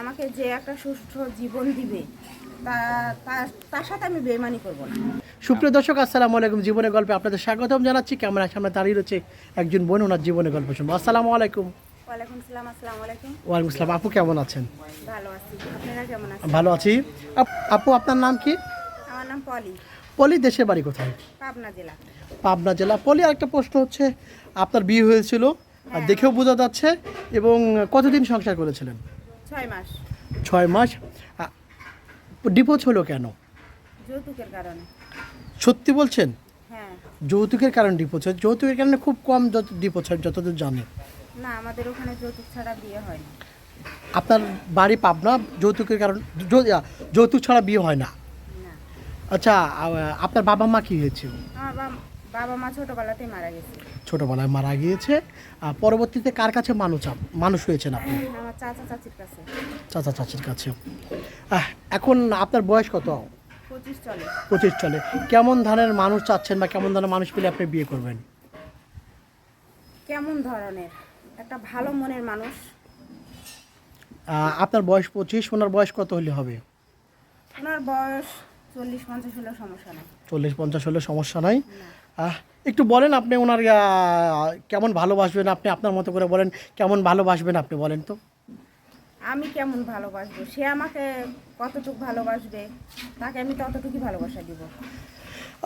আমাকে যে একটা সুস্থ জীবন দিবে তার সাথে আমি বেমানি করব না। সুপ্রিয় দর্শক আসসালামু আলাইকুম। জীবনের গল্পে আপনাদের স্বাগতম জানাচ্ছি। ক্যামেরার সামনে দাঁড়িয়ে রয়েছে একজন বোন ওনার জীবনের গল্প শুনব। আসসালামু আলাইকুম। ওয়ালাইকুম আসসালামু আপু কেমন আছেন? ভালো আছি। কেমন ভালো আছি। আপ- আপু আপনার নাম কি? আমার নাম পলি। পলি দেশের বাড়ি কোথায়? পাবনা জেলা। পাবনা জেলা। পলি আরেকটা প্রশ্ন হচ্ছে আপনার বিয়ে হয়েছিল আর দেখেও বোঝা যাচ্ছে এবং কতদিন সংসার করেছিলেন? ছয় মাস। ছয় মাস? ডিপোজ হলো কেন? যৌতুকের কারণে। সত্যি বলছেন? হ্যাঁ। যৌতুকের কারণে ডিপোজ হয়। যৌতুকের কারণে খুব কম যত ডিপোজ হয় যতদূর জানি। না আমাদের ওখানে যৌতুক ছাড়া বিয়ে হয় না। আপনার বাড়ি পাবনা যৌতুকের কারণ যৌতুক ছাড়া বিয়ে হয় না? আচ্ছা আপনার বাবা মা কী আমার বাবা- বাবা মা ছোটবেলাতেই মারা গেছে। ছোটোবেলায় মারা গিয়েছে। আর পরবর্তীতে কার কাছে মানুষ মানুষ হয়েছেন আপনি? আমার চাচা চাচির কাছে। চাচা চাচির কাছে। আহ, এখন আপনার বয়স কত? পঁচিশ চলে। পঁচিশ চলে। কেমন ধরনের মানুষ চাচ্ছেন বা কেমন ধরনের মানুষ পেলে আপনি বিয়ে করবেন? কেমন ধরনের? একটা ভালো মনের মানুষ। আহ, আপনার বয়স পঁচিশ ওনার বয়স কত হলে হবে? ওনার বয়স চল্লিশ পঞ্চাশ হলেও সমস্যা নেই। চল্লিশ পঞ্চাশ হলে সমস্যা নাই। একটু বলেন আপনি ওনার কেমন ভালোবাসবেন আপনি আপনার মতো করে বলেন কেমন ভালোবাসবেন আপনি বলেন তো। আমি কেমন ভালোবাসবো? সে আমাকে কতটুকু ভালোবাসবে তাকে আমি ততটুকুই ভালোবাসা দিব।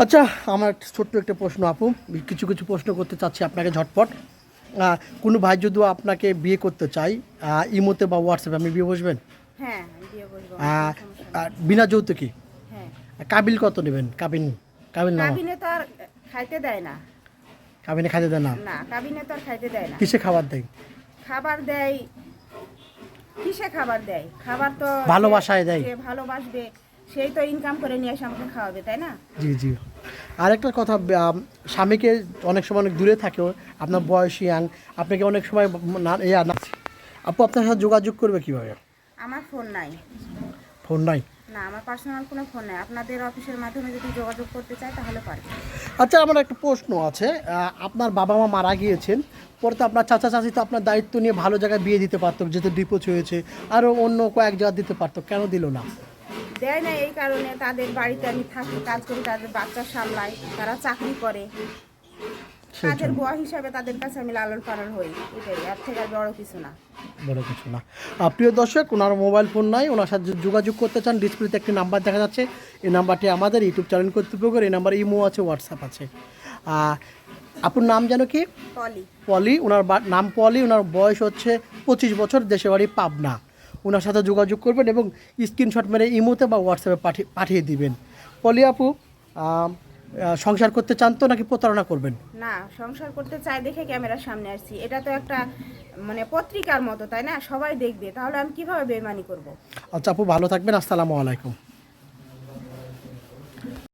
আচ্ছা আমার ছোট্ট একটা প্রশ্ন আপু কিছু কিছু প্রশ্ন করতে চাচ্ছি আপনাকে ঝটপট। কোনো ভাই যদি আপনাকে বিয়ে করতে চাই ইমোতে বা হোয়াটসঅ্যাপে আপনি বিয়ে বসবেন? হ্যাঁ বিনা যৌতুকি? হ্যাঁ। কাবিল কত নেবেন? কাবিন কাবিল না কাবিনে তো আর খাইতে দেয় না। কাবিনে খাইতে দেন না? না কাবিনে তো আর খাইতে দেয় না। কিসে খাবার দেয়? খাবার দেয় কিসে খাবার দেয়? খাবার তো ভালোবাসায় দেয়। যে ভালোবাসবে সেই তো ইনকাম করে নিয়ে এসে আমাকে খাওয়াবে তাই না? জি জি। আরেকটা কথা স্বামীকে অনেক সময় অনেক দূরে থাকেও আপনার বয়স ইয়াং আপনাকে অনেক সময় না ইয়া না আপু আপনার সাথে যোগাযোগ করবে কীভাবে? আমার ফোন নাই। ফোন নাই? না আমার পার্সোনাল কোনো ফোন নাই। আপনাদের অফিসের মাধ্যমে যদি যোগাযোগ করতে চায় তাহলে পারে আচ্ছা আমার একটা প্রশ্ন আছে। আপনার বাবা মা মারা গিয়েছেন পরে তো আপনার চাচা চাচি তো আপনার দায়িত্ব নিয়ে ভালো জায়গায় বিয়ে দিতে পারতো যেহেতু ডিপোচ হয়েছে আরও অন্য কয়েক জায়গা দিতে পারতো কেন দিল না? দেয় না এই কারণে। তাদের বাড়িতে আমি থাকি কাজ করি তাদের বাচ্চা সামলাই তারা চাকরি করে। জন্য। বুয়া হিসাবে তাদের কাছে আমি লালন পালন হই এটাই। এর থেকে আর বড় কিছু না। বড় কিছু না। প্রিয় দর্শক ওনার মোবাইল ফোন নাই ওনার সাথে যোগাযোগ করতে চান ডিসপ্লেতে একটি নাম্বার দেখা যাচ্ছে। এই নাম্বারটি আমাদের ইউটিউব চ্যানেল কর্তৃপক্ষের এই নাম্বার ইমো আছে হোয়াটসঅ্যাপ আছে। আপনার নাম যেন কি? পলি। পলি ওনার নাম পলি ওনার বয়স হচ্ছে পঁচিশ বছর দেশে বাড়ি পাবনা। ওনার সাথে যোগাযোগ করবেন এবং স্ক্রিনশট মেরে ইমোতে বা হোয়াটসঅ্যাপে পাঠিয়ে পাঠিয়ে দিবেন। পলি আপু সংসার করতে চান তো নাকি প্রতারণা করবেন? না সংসার করতে চাই দেখে ক্যামেরার সামনে আসছি। এটা তো একটা মানে পত্রিকার মতো তাই না? সবাই দেখবে। তাহলে আমি কীভাবে বেমানি করব? আচ্ছা আপু ভালো থাকবেন। আসসালামু আলাইকুম।